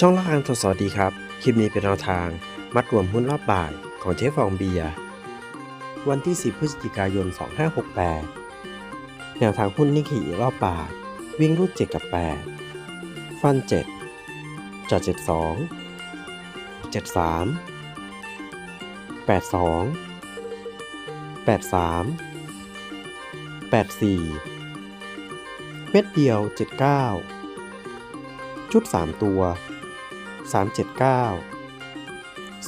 ช่องละครังทดสวัสดีครับ คลิปนี้เป็นแนวทาง มัดรวมหุ้นรอบบ่ายของเจ๊ฟองเบียร์วันที่ 10 พฤศจิกายน 2568 แนวทางหุ้นนิกเกิรอบบ่ายวิ่งรูด 7 กับ 8 ฟัน 7จอด72 73 82 83 84 เม็ดเดียว 79 ชุด 3 ตัว 379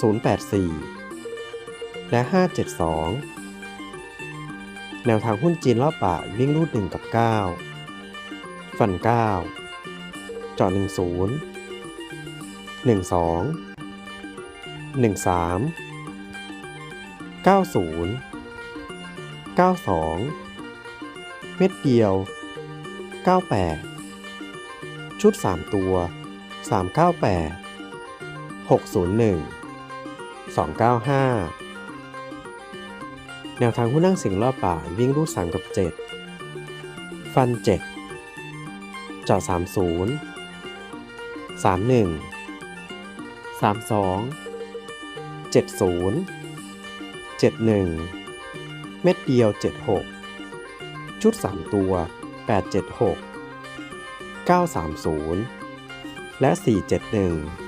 084 และ 572 แนวทางหุ้นจีนรอบบ่ายวิ่งรูด 1 กับ 9 ฟัน9จอด10 12 13 90 92 เม็ดเดียว 98 ชุด 3 ตัว 398 601 295 แนวทางหุ้นั่งเสิงรอบบ่าวิ่งรูด3กับ 7 ฟัน7จอด30 31 32 70 71 เม็ดเดียว 76 ชุด 3 ตัว 876 930 และ 471